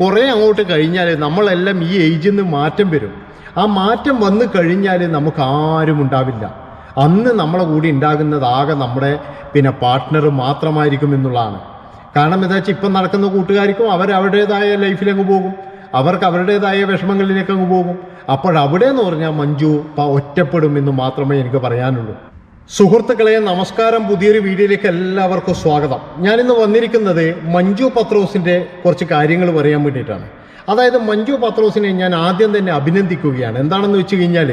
കുറേ അങ്ങോട്ട് കഴിഞ്ഞാൽ നമ്മളെല്ലാം ഈ ഏജിൽ നിന്ന് മാറ്റം വരും. ആ മാറ്റം വന്നു കഴിഞ്ഞാൽ നമുക്ക് ആരും ഉണ്ടാവില്ല. അന്ന് നമ്മളെ കൂടി ഉണ്ടാകുന്നതാകെ നമ്മുടെ പിന്നെ പാർട്ട്ണർ മാത്രമായിരിക്കും എന്നുള്ളതാണ്. കാരണം എന്താ വെച്ചാൽ ഇപ്പം നടക്കുന്ന കൂട്ടുകാർക്കും അവർ അവരുടേതായ ലൈഫിലങ്ങ് പോകും. അവർക്ക് അവരുടേതായ വിഷമങ്ങളിലേക്ക് അങ്ങ് പോകും. അപ്പോഴവിടെ എന്ന് പറഞ്ഞാൽ മഞ്ജു ഒറ്റപ്പെടും എന്ന് മാത്രമേ എനിക്ക് പറയാനുള്ളൂ. സുഹൃത്തുക്കളെ നമസ്കാരം. പുതിയൊരു വീഡിയോയിലേക്ക് എല്ലാവർക്കും സ്വാഗതം. ഞാനിന്ന് വന്നിരിക്കുന്നത് മഞ്ജു പത്രോസിന്റെ കുറച്ച് കാര്യങ്ങൾ പറയാൻ വേണ്ടിയിട്ടാണ്. അതായത് മഞ്ജു പത്രോസിനെ ഞാൻ ആദ്യം തന്നെ അഭിനന്ദിക്കുകയാണ്. എന്താണെന്ന് വെച്ച് കഴിഞ്ഞാൽ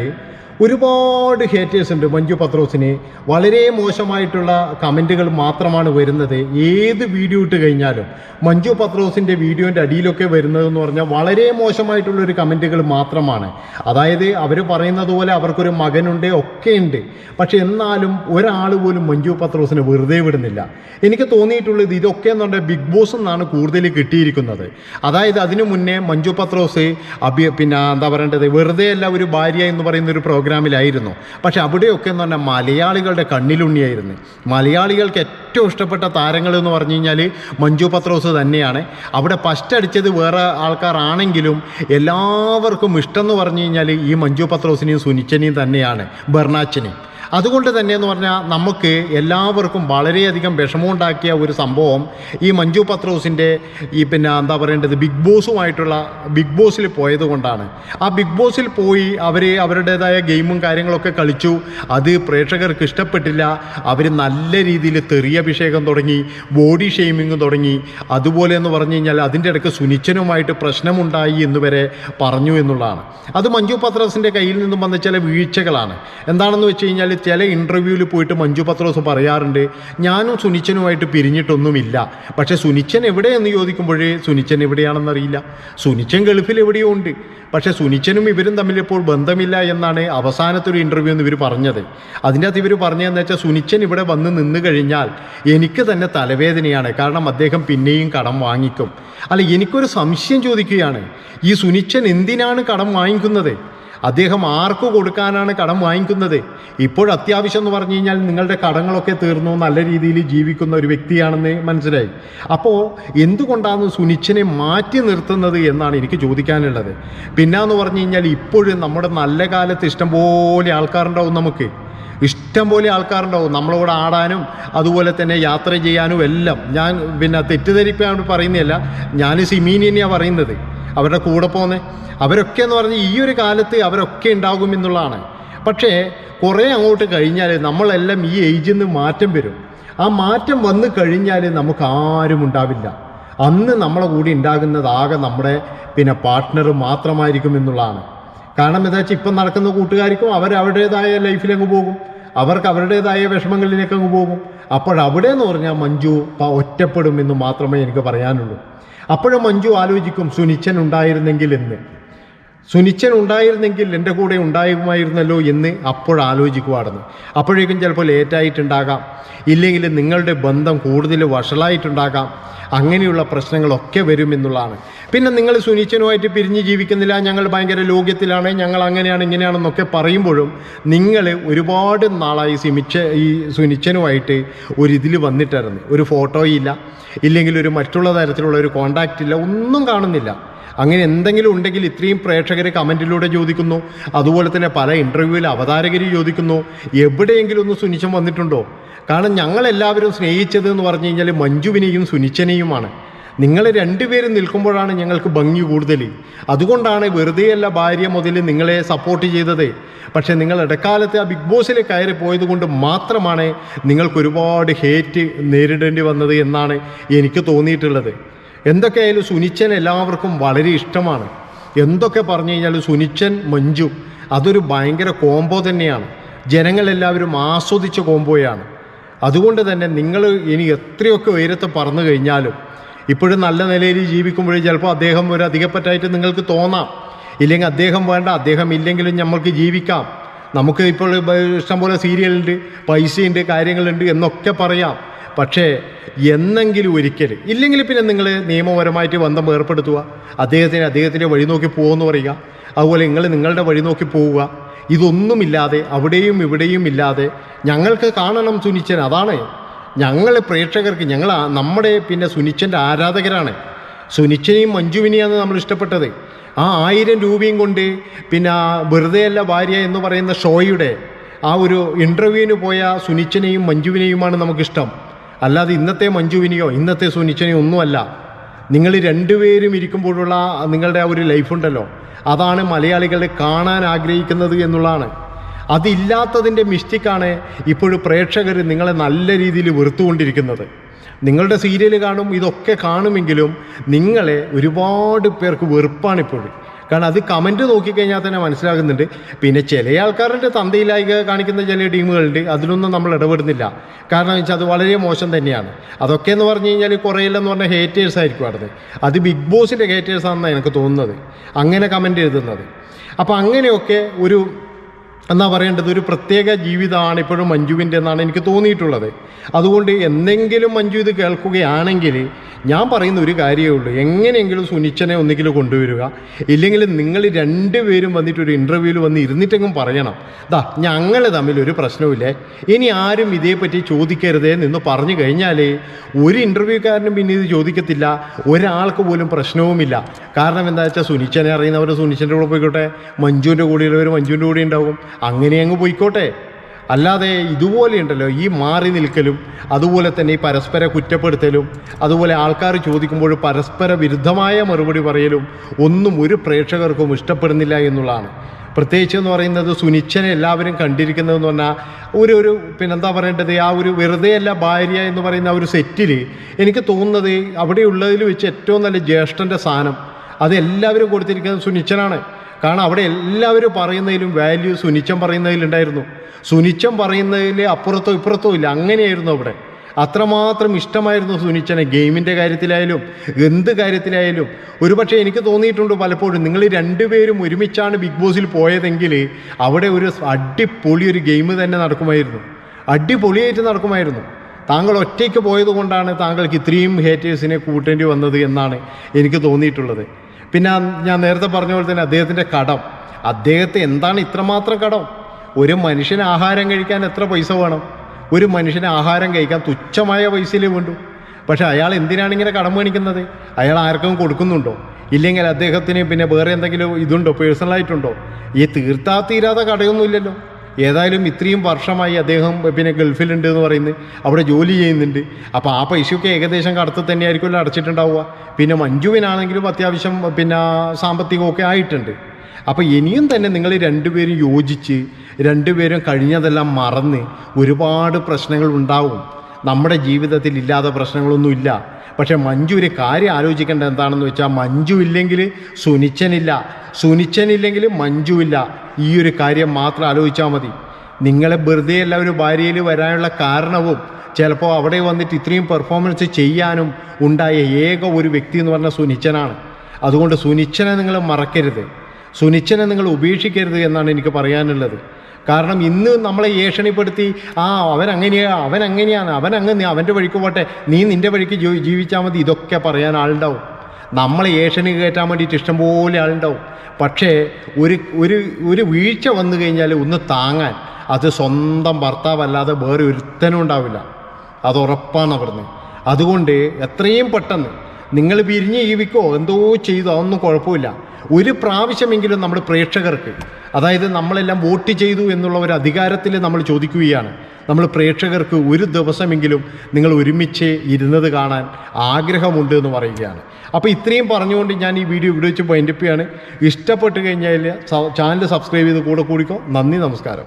ഒരുപാട് ഹേറ്റേഴ്സ് ഉണ്ട് മഞ്ജു പത്രോസിന്. വളരെ മോശമായിട്ടുള്ള കമന്റുകൾ മാത്രമാണ് വരുന്നത്. ഏത് വീഡിയോ ഇട്ട് കഴിഞ്ഞാലും. മഞ്ജു പത്രോസിന്റെ വീഡിയോന്റെ അടിയിലൊക്കെ വരുന്നതെന്ന് പറഞ്ഞാൽ വളരെ മോശമായിട്ടുള്ളൊരു കമന്റുകൾ മാത്രമാണ്. അതായത് അവർ പറയുന്നത് പോലെ അവർക്കൊരു മകനുണ്ട് ഒക്കെ ഉണ്ട്. പക്ഷെ എന്നാലും ഒരാൾ പോലും മഞ്ജു പത്രോസിനെ വെറുതെ വിടുന്നില്ല. എനിക്ക് തോന്നിയിട്ടുള്ളത് ഇതൊക്കെ എന്ന് പറഞ്ഞാൽ ബിഗ് ബോസ് എന്നാണ് കൂടുതൽ കിട്ടിയിരിക്കുന്നത്. അതായത് അതിനു മുന്നേ മഞ്ജു പത്രോസ് അഭി പിന്നെ എന്താ പറയേണ്ടത്? വെറുതെ അല്ല ഒരു ഭാര്യ എന്ന് പറയുന്ന ഒരു പ്രോഗ്രാമിലായിരുന്നു പക്ഷെ അവിടെയൊക്കെ എന്ന് പറഞ്ഞാൽ മലയാളികളുടെ കണ്ണിലുണ്ണിയായിരുന്നു. മലയാളികൾക്ക് ഏറ്റവും ഇഷ്ടപ്പെട്ട താരങ്ങൾ എന്ന് പറഞ്ഞു കഴിഞ്ഞാൽ മഞ്ജു പത്രോസ് തന്നെയാണ്. അവിടെ ഫസ്റ്റ് അടിച്ചത് വേറെ ആൾക്കാരാണെങ്കിലും എല്ലാവർക്കും ഇഷ്ടം എന്ന് പറഞ്ഞു കഴിഞ്ഞാൽ ഈ മഞ്ജു പത്രോസിനെയും സുനിച്ചനെയും തന്നെയാണ് ബെർണാച്ചനെയും. അതുകൊണ്ട് തന്നെ എന്ന് പറഞ്ഞാൽ നമുക്ക് എല്ലാവർക്കും വളരെയധികം വിഷമമുണ്ടാക്കിയ ഒരു സംഭവം ഈ മഞ്ജു പത്രോസിന്റെ ഈ പിന്നെ എന്താ പറയേണ്ടത് ബിഗ് ബോസുമായിട്ടുള്ള ബിഗ് ബോസിൽ പോയത് കൊണ്ടാണ്. ആ ബിഗ് ബോസിൽ പോയി അവർ അവരുടേതായ ഗെയിമും കാര്യങ്ങളൊക്കെ കളിച്ചു. അത് പ്രേക്ഷകർക്ക് ഇഷ്ടപ്പെട്ടില്ല. അവർ നല്ല രീതിയിൽ തെറിയഭിഷേകം തുടങ്ങി ബോഡി ഷെയ്മിങ് തുടങ്ങി. അതുപോലെ എന്ന് പറഞ്ഞു കഴിഞ്ഞാൽ അതിന്റെ ഇടയ്ക്ക് സുനിച്ചനുമായിട്ട് പ്രശ്നമുണ്ടായി എന്ന് വരെ പറഞ്ഞു എന്നുള്ളതാണ്. അത് മഞ്ജു പത്രോസിന്റെ കയ്യിൽ നിന്നും വന്ന ചില വീഴ്ചകളാണ്. എന്താണെന്ന് വെച്ച് കഴിഞ്ഞാൽ ചില ഇന്റർവ്യൂവിൽ പോയിട്ട് മഞ്ജു പത്രോസ് പറയാറുണ്ട്. ഞാനും സുനിച്ചനുമായിട്ട് പിരിഞ്ഞിട്ടൊന്നുമില്ല. പക്ഷേ സുനിച്ചൻ എവിടെയെന്ന് ചോദിക്കുമ്പോഴേ സുനിച്ചൻ എവിടെയാണെന്നറിയില്ല. സുനിച്ചൻ ഗൾഫിൽ എവിടെയോ ഉണ്ട്. പക്ഷേ സുനിച്ചനും ഇവരും തമ്മിൽ ഇപ്പോൾ ബന്ധമില്ല എന്നാണ് അവസാനത്തെ ഒരു ഇന്റർവ്യൂ എന്ന് ഇവർ പറഞ്ഞത്. അതിന്റെ അകത്ത് ഇവർ പറഞ്ഞതെന്ന് വെച്ചാൽ സുനിച്ചൻ ഇവിടെ വന്ന് നിന്ന് കഴിഞ്ഞാൽ എനിക്ക് തന്നെ തലവേദനയാണ്. കാരണം അദ്ദേഹം പിന്നെയും കടം വാങ്ങിക്കും. അല്ല എനിക്കൊരു സംശയം ചോദിക്കുകയാണ്. ഈ സുനിച്ചൻ എന്തിനാണ് കടം വാങ്ങിക്കുന്നത്? അദ്ദേഹം ആർക്ക് കൊടുക്കാനാണ് കടം വാങ്ങിക്കുന്നത്? ഇപ്പോൾ അത്യാവശ്യം എന്ന് പറഞ്ഞു കഴിഞ്ഞാൽ നിങ്ങളുടെ കടങ്ങളൊക്കെ തീർന്നു നല്ല രീതിയിൽ ജീവിക്കുന്ന ഒരു വ്യക്തിയാണെന്ന് മനസ്സിലായി. അപ്പോൾ എന്തുകൊണ്ടാണ് സുനിച്ചിനെ മാറ്റി നിർത്തുന്നത് എന്നാണ് എനിക്ക് ചോദിക്കാനുള്ളത്. പിന്നാന്ന് പറഞ്ഞു കഴിഞ്ഞാൽ ഇപ്പോഴും നമ്മുടെ നല്ല കാലത്ത് ഇഷ്ടംപോലെ ആൾക്കാരുണ്ടാവും നമുക്ക്. ഇഷ്ടം പോലെ ആൾക്കാരുണ്ടാവും. നമ്മളോട് ആടാനും അതുപോലെ തന്നെ യാത്ര ചെയ്യാനും എല്ലാം. ഞാൻ പിന്നെ തെറ്റിദ്ധരിപ്പാണ് പറയുന്നതല്ല ഞാൻ സിമീനിനെയാണ് പറയുന്നത്. അവരുടെ കൂടെ പോകുന്നത് അവരൊക്കെ എന്ന് പറഞ്ഞാൽ ഈ ഒരു കാലത്ത് അവരൊക്കെ ഉണ്ടാകും എന്നുള്ളതാണ്. പക്ഷേ കുറേ അങ്ങോട്ട് കഴിഞ്ഞാൽ നമ്മളെല്ലാം ഈ ഏജിൽ നിന്ന് മാറ്റം വരും. ആ മാറ്റം വന്നു കഴിഞ്ഞാൽ നമുക്ക് ആരും ഉണ്ടാവില്ല. അന്ന് നമ്മളെ കൂടി ഉണ്ടാകുന്നതാകെ നമ്മുടെ പിന്നെ പാർട്ട്ണർ മാത്രമായിരിക്കും എന്നുള്ളതാണ്. കാരണം എന്താ വെച്ചാൽ ഇപ്പം നടക്കുന്ന കൂട്ടുകാർക്കും അവർ അവരുടേതായ ലൈഫിലങ്ങ് പോകും. അവർക്ക് അവരുടേതായ വിഷമങ്ങളിലേക്ക് അങ്ങ് പോകും. അപ്പോഴവിടെ എന്ന് പറഞ്ഞാൽ മഞ്ജു ഒറ്റപ്പെടും എന്ന് മാത്രമേ എനിക്ക് പറയാനുള്ളൂ. അപ്പോഴും മഞ്ജു ആലോചിക്കും സുനിച്ചൻ ഉണ്ടായിരുന്നെങ്കിൽ എന്ന്. സുനിച്ചൻ ഉണ്ടായിരുന്നെങ്കിൽ എന്റെ കൂടെ ഉണ്ടാകുമായിരുന്നല്ലോ എന്ന് അപ്പോൾ ആലോചിക്കുവായിരുന്നു അപ്പോഴേക്കും ചിലപ്പോൾ ലേറ്റായിട്ടുണ്ടാകാം. ഇല്ലെങ്കിൽ നിങ്ങളുടെ ബന്ധം കൂടുതൽ വഷളായിട്ടുണ്ടാകാം. അങ്ങനെയുള്ള പ്രശ്നങ്ങളൊക്കെ വരുമെന്നുള്ളതാണ് പിന്നെ നിങ്ങൾ സുനിച്ചനുമായിട്ട് പിരിഞ്ഞ് ജീവിക്കുന്നില്ല. ഞങ്ങൾ ഭയങ്കര ലോക്യത്തിലാണ് ഞങ്ങൾ അങ്ങനെയാണ് ഇങ്ങനെയാണെന്നൊക്കെ പറയുമ്പോഴും നിങ്ങൾ ഒരുപാട് നാളായി സിമിച്ച ഈ സുനിച്ചനുമായിട്ട് ഒരിതിൽ വന്നിട്ടായിരുന്നു. ഒരു ഫോട്ടോയില്ല ഇല്ലെങ്കിൽ ഒരു മറ്റുള്ള തരത്തിലുള്ള ഒരു കോണ്ടാക്റ്റ് ഇല്ല ഒന്നും കാണുന്നില്ല. അങ്ങനെ എന്തെങ്കിലും ഉണ്ടെങ്കിൽ ഇത്രയും പ്രേക്ഷകർ കമന്റിലൂടെ ചോദിക്കുന്നു. അതുപോലെ തന്നെ പല ഇന്റർവ്യൂവിൽ അവതാരകർ ചോദിക്കുന്നു. എവിടെയെങ്കിലും ഒന്ന് സുനിച്ചം വന്നിട്ടുണ്ടോ? കാരണം ഞങ്ങളെല്ലാവരും സ്നേഹിച്ചത് എന്ന് പറഞ്ഞു കഴിഞ്ഞാൽ മഞ്ജുവിനെയും സുനിച്ചനെയുമാണ്. നിങ്ങൾ രണ്ടുപേരും നിൽക്കുമ്പോഴാണ് ഞങ്ങൾക്ക് ഭംഗി കൂടുതൽ അതുകൊണ്ടാണ് വെറുതെയല്ല ഭാര്യ മുതൽ നിങ്ങളെ സപ്പോർട്ട് ചെയ്തത്. പക്ഷേ നിങ്ങൾ ഇടക്കാലത്ത് ആ ബിഗ് ബോസിൽ കയറി പോയത് കൊണ്ട് മാത്രമാണ് നിങ്ങൾക്ക് ഒരുപാട് ഹേറ്റ് നേരിടേണ്ടി വന്നത് എന്നാണ് എനിക്ക് തോന്നിയിട്ടുള്ളത്. എന്തൊക്കെയായാലും സുനിച്ചൻ എല്ലാവർക്കും വളരെ ഇഷ്ടമാണ്. എന്തൊക്കെ പറഞ്ഞു കഴിഞ്ഞാലും സുനിച്ചൻ മഞ്ജു അതൊരു ഭയങ്കര കോംബോ തന്നെയാണ്. ജനങ്ങളെല്ലാവരും ആസ്വദിച്ച കോംബോയാണ് അതുകൊണ്ട് തന്നെ നിങ്ങൾ ഇനി എത്രയൊക്കെ ഉയരത്ത് പറന്നു കഴിഞ്ഞാലും ഇപ്പോഴും നല്ല നിലയിൽ ജീവിക്കുമ്പോഴും ചിലപ്പോൾ അദ്ദേഹം ഒരു അധികപ്പറ്റായിട്ട് നിങ്ങൾക്ക് തോന്നാം. ഇല്ലെങ്കിൽ അദ്ദേഹം വേണ്ട അദ്ദേഹം ഇല്ലെങ്കിലും നമ്മൾക്ക് ജീവിക്കാം. നമുക്ക് ഇപ്പോൾ ഇഷ്ടംപോലെ സീരിയലുണ്ട് പൈസയുണ്ട് കാര്യങ്ങളുണ്ട് എന്നൊക്കെ പറയാം. പക്ഷേ എന്നെങ്കിലും ഒരിക്കൽ ഇല്ലെങ്കിൽ പിന്നെ നിങ്ങൾ നിയമപരമായിട്ട് ബന്ധം ഏർപ്പെടുത്തുക അദ്ദേഹത്തിന് അദ്ദേഹത്തിന്റെ വഴി നോക്കി പോകുമെന്ന് പറയുക അതുപോലെ നിങ്ങൾ നിങ്ങളുടെ വഴി നോക്കി പോവുക. ഇതൊന്നുമില്ലാതെ അവിടെയും ഇവിടെയും ഇല്ലാതെ ഞങ്ങൾക്ക് കാണണം സുനിച്ചൻ അതാണ്. ഞങ്ങൾ പ്രേക്ഷകർക്ക് ഞങ്ങൾ നമ്മുടെ പിന്നെ സുനിച്ചന്റെ ആരാധകരാണ്. സുനിച്ചനെയും മഞ്ജുവിനെയാണ് നമ്മൾ ഇഷ്ടപ്പെട്ടത്. ആ ആയിരം രൂപയും കൊണ്ട് പിന്നെ വെറുതെയല്ല ഭാര്യ എന്ന് പറയുന്ന ഷോയുടെ ആ ഒരു ഇന്റർവ്യൂവിന് പോയ സുനിച്ചനെയും മഞ്ജുവിനെയുമാണ് നമുക്കിഷ്ടം. അല്ലാതെ ഇന്നത്തെ മഞ്ജുവിനെയോ ഇന്നത്തെ സുനിച്ചനെയോ ഒന്നുമല്ല. നിങ്ങൾ രണ്ടുപേരും ഇരിക്കുമ്പോഴുള്ള നിങ്ങളുടെ ആ ഒരു ലൈഫുണ്ടല്ലോ. അതാണ് മലയാളികൾ കാണാൻ ആഗ്രഹിക്കുന്നത് എന്നുള്ളതാണ്. അതില്ലാത്തതിന്റെ മിസ്റ്റേക്കാണ് ഇപ്പോഴും പ്രേക്ഷകർ നിങ്ങളെ നല്ല രീതിയിൽ വെറുത്തുകൊണ്ടിരിക്കുന്നത്. നിങ്ങളുടെ സീരിയൽ കാണും ഇതൊക്കെ കാണുമെങ്കിലും നിങ്ങളെ ഒരുപാട് പേർക്ക് വെറുപ്പാണ് ഇപ്പോഴും. കാരണം അത് കമന്റ് നോക്കിക്കഴിഞ്ഞാൽ തന്നെ മനസ്സിലാകുന്നുണ്ട്. പിന്നെ ചില ആൾക്കാരുടെ തന്തയിലായിക കാണിക്കുന്ന ചില ടീമുകളുണ്ട് അതിലൊന്നും നമ്മൾ ഇടപെടുന്നില്ല. കാരണം വെച്ചാൽ അത് വളരെ മോശം തന്നെയാണ്. അതൊക്കെ എന്ന് പറഞ്ഞു കഴിഞ്ഞാൽ കുറേയില്ലെന്ന് പറഞ്ഞാൽ ഹേറ്റേഴ്സ് ആയിരിക്കും അടുത്ത് അത് ബിഗ് ബോസിന്റെ ഹേറ്റേഴ്സ് ആണെന്നാണ് എനിക്ക് തോന്നുന്നത്. അങ്ങനെ കമന്റ് എഴുതുന്നത്. അപ്പോൾ അങ്ങനെയൊക്കെ ഒരു എന്നാ പറയേണ്ടത്? ഒരു പ്രത്യേക ജീവിതമാണ് ഇപ്പോഴും മഞ്ജുവിന്റെ എന്നാണ് എനിക്ക് തോന്നിയിട്ടുള്ളത്. അതുകൊണ്ട് എന്തെങ്കിലും മഞ്ജു ഇത് കേൾക്കുകയാണെങ്കിൽ ഞാൻ പറയുന്ന ഒരു കാര്യമേ ഉള്ളൂ. എങ്ങനെയെങ്കിലും സുനിച്ചനെ ഒന്നെങ്കിലും കൊണ്ടുവരിക. ഇല്ലെങ്കിൽ നിങ്ങൾ രണ്ടുപേരും വന്നിട്ട് ഒരു ഇന്റർവ്യൂവിൽ വന്ന് ഇരുന്നിട്ടെങ്കിലും പറയണം. ദാ ഞങ്ങൾ തമ്മിൽ ഒരു പ്രശ്നവുമില്ലേ? ഇനി ആരും ഇതേപ്പറ്റി ചോദിക്കരുതേ എന്ന് പറഞ്ഞു കഴിഞ്ഞാൽ ഒരു ഇന്റർവ്യൂക്കാരനും പിന്നെ ഇത് ചോദിക്കത്തില്ല. ഒരാൾക്ക് പോലും പ്രശ്നവുമില്ല. കാരണം എന്താ വെച്ചാൽ സുനിച്ചനെ അറിയുന്നവർ സുനിച്ചന്റെ കൂടെ പോയിക്കോട്ടെ. മഞ്ജുവിന്റെ കൂടെയുള്ളവർ മഞ്ജുവിന്റെ കൂടെ ഉണ്ടാവും. അങ്ങനെ അങ്ങ് പോയിക്കോട്ടെ. അല്ലാതെ ഇതുപോലെയുണ്ടല്ലോ ഈ മാറി നിൽക്കലും അതുപോലെ തന്നെ ഈ പരസ്പര കുറ്റപ്പെടുത്തലും അതുപോലെ ആൾക്കാർ ചോദിക്കുമ്പോൾ പരസ്പര വിരുദ്ധമായ മറുപടി പറയലും ഒന്നും ഒരു പ്രേക്ഷകർക്കും ഇഷ്ടപ്പെടുന്നില്ല എന്നുള്ളതാണ്. പ്രത്യേകിച്ച് എന്ന് പറയുന്നത് സുനിച്ചനെ എല്ലാവരും കണ്ടിരിക്കുന്നതെന്ന് പറഞ്ഞാൽ ഒരു ഒരു പിന്നെന്താ പറയേണ്ടത്? ആ ഒരു വെറുതെയല്ല ഭാര്യ എന്ന് പറയുന്ന ഒരു സെറ്റിൽ എനിക്ക് തോന്നുന്നത് അവിടെയുള്ളതിൽ വെച്ച് ഏറ്റവും നല്ല ജ്യേഷ്ഠന്റെ സ്ഥാനം അത് എല്ലാവരും കൊടുത്തിരിക്കുന്നത് സുനിച്ചനാണ്. കാരണം അവിടെ എല്ലാവരും പറയുന്നതിലും വാല്യൂ സുനിച്ചം പറയുന്നതിലുണ്ടായിരുന്നു സുനിച്ചം പറയുന്നതിൽ അപ്പുറത്തോ ഇപ്പുറത്തോ ഇല്ല. അങ്ങനെയായിരുന്നു അവിടെ. അത്രമാത്രം ഇഷ്ടമായിരുന്നു സുനിച്ചനെ ഗെയിമിന്റെ കാര്യത്തിലായാലും എന്ത് കാര്യത്തിലായാലും. ഒരുപക്ഷെ എനിക്ക് തോന്നിയിട്ടുണ്ട് പലപ്പോഴും നിങ്ങൾ രണ്ടുപേരും ഒരുമിച്ചാണ് ബിഗ് ബോസിൽ പോയതെങ്കിൽ അവിടെ ഒരു അടിപൊളി ഒരു ഗെയിം തന്നെ നടക്കുമായിരുന്നു. അടിപൊളിയായിട്ട് നടക്കുമായിരുന്നു. താങ്കൾ ഒറ്റയ്ക്ക് പോയതുകൊണ്ടാണ് താങ്കൾക്ക് ഇത്രയും ഹേറ്റേഴ്സിനെ കൂട്ടേണ്ടി വന്നത് എന്നാണ് എനിക്ക് തോന്നിയിട്ടുള്ളത്. പിന്നെ ഞാൻ നേരത്തെ പറഞ്ഞ പോലെ തന്നെ അദ്ദേഹത്തിന്റെ കടം. അദ്ദേഹത്തെ എന്താണ് ഇത്രമാത്രം കടം? ഒരു മനുഷ്യന് ആഹാരം കഴിക്കാൻ എത്ര പൈസ വേണം? ഒരു മനുഷ്യന് ആഹാരം കഴിക്കാൻ തുച്ഛമായ പൈസയിലേ വേണ്ടു? പക്ഷേ അയാൾ എന്തിനാണ് ഇങ്ങനെ കടം മേടിക്കുന്നത്? അയാൾ ആർക്കും കൊടുക്കുന്നുണ്ടോ? ഇല്ലെങ്കിൽ അദ്ദേഹത്തിന് പിന്നെ വേറെ എന്തെങ്കിലും ഇതുണ്ടോ? പേഴ്സണലായിട്ടുണ്ടോ ഈ തീർത്താ തീരാതെ കടയൊന്നുമില്ലല്ലോ ഏതായാലും ഇത്രയും വർഷമായി അദ്ദേഹം പിന്നെ ഗൾഫിലുണ്ട് എന്ന് പറയുന്നത്. അവിടെ ജോലി ചെയ്യുന്നുണ്ട്. അപ്പോൾ ആ പൈസയൊക്കെ ഏകദേശം കടത്തിൽ തന്നെയായിരിക്കുമല്ലോ അടച്ചിട്ടുണ്ടാവുക. പിന്നെ മഞ്ജുവിനാണെങ്കിലും അത്യാവശ്യം പിന്നെ സാമ്പത്തികമൊക്കെ ആയിട്ടുണ്ട്. അപ്പോൾ ഇനിയും തന്നെ നിങ്ങൾ രണ്ടുപേരും യോജിച്ച് രണ്ടുപേരും കഴിഞ്ഞതെല്ലാം മറന്ന് ഒരുപാട് പ്രശ്നങ്ങൾ ഉണ്ടാവും. നമ്മുടെ ജീവിതത്തിൽ ഇല്ലാത്ത പ്രശ്നങ്ങളൊന്നുമില്ല പക്ഷേ മഞ്ജു ഒരു കാര്യം ആലോചിക്കേണ്ടത് എന്താണെന്ന് വെച്ചാൽ മഞ്ജു ഇല്ലെങ്കിൽ സുനിച്ചനില്ല. സുനിച്ചനില്ലെങ്കിൽ മഞ്ജു ഇല്ല ഈ ഒരു കാര്യം മാത്രം ആലോചിച്ചാൽ മതി. നിങ്ങളെ വെറുതെ അല്ല ഒരു ഭാര്യയിൽ വരാനുള്ള കാരണവും ചിലപ്പോൾ അവിടെ വന്നിട്ട് ഇത്രയും പെർഫോമൻസ് ചെയ്യാനും ഉണ്ടായ ഏക ഒരു വ്യക്തി എന്ന് പറഞ്ഞാൽ സുനിച്ചനാണ്. അതുകൊണ്ട് സുനിച്ചനെ നിങ്ങൾ മറക്കരുത്. സുനിച്ചനെ നിങ്ങൾ ഉപേക്ഷിക്കരുത് എന്നാണ് എനിക്ക് പറയാനുള്ളത്. കാരണം ഇന്ന് നമ്മളെ ഏഷണിപ്പെടുത്തി ആ അവൻ അങ്ങനെയാ അവൻ അങ്ങനെയാണ് അവൻ അങ്ങനെ അവന്റെ വഴിക്ക് പോട്ടെ നീ നിന്റെ വഴിക്ക് ജീവിച്ചാൽ മതി ഇതൊക്കെ പറയാൻ ആളുണ്ടാവും. നമ്മളെ ഏഷണി കയറ്റാൻ വേണ്ടിയിട്ട് ഇഷ്ടംപോലെ ആളുണ്ടാവും. പക്ഷേ ഒരു ഒരു ഒരു വീഴ്ച വന്നു കഴിഞ്ഞാൽ ഒന്ന് താങ്ങാൻ അത് സ്വന്തം ഭർത്താവല്ലാതെ വേറെ ഒരുത്തനും ഉണ്ടാവില്ല. അത് ഉറപ്പാണ് പറഞ്ഞത് അതുകൊണ്ട് എത്രയും പെട്ടെന്ന് നിങ്ങൾ പിരിഞ്ഞ് ജീവിക്കോ? എന്തോ ചെയ്തു അതൊന്നും കുഴപ്പമില്ല. ഒരു പ്രാവശ്യമെങ്കിലും നമ്മുടെ പ്രേക്ഷകർക്ക് അതായത് നമ്മളെല്ലാം വോട്ട് ചെയ്തു എന്നുള്ള ഒരു അധികാരത്തിൽ നമ്മൾ ചോദിക്കുകയാണ്. നമ്മൾ പ്രേക്ഷകർക്ക് ഒരു ദിവസമെങ്കിലും നിങ്ങൾ ഒരുമിച്ച് ഇരുന്നത് കാണാൻ ആഗ്രഹമുണ്ട് എന്ന് പറയുകയാണ്. അപ്പോൾ ഇത്രയും പറഞ്ഞുകൊണ്ട് ഞാൻ ഈ വീഡിയോ ഇവിടെ വെച്ച് വൈൻഡപ്പ് ചെയ്യാണ്. ഇഷ്ടപ്പെട്ട് കഴിഞ്ഞാൽ ചാനൽ സബ്സ്ക്രൈബ് ചെയ്ത് കൂടെ കൂടിക്കോ. നന്ദി നമസ്കാരം.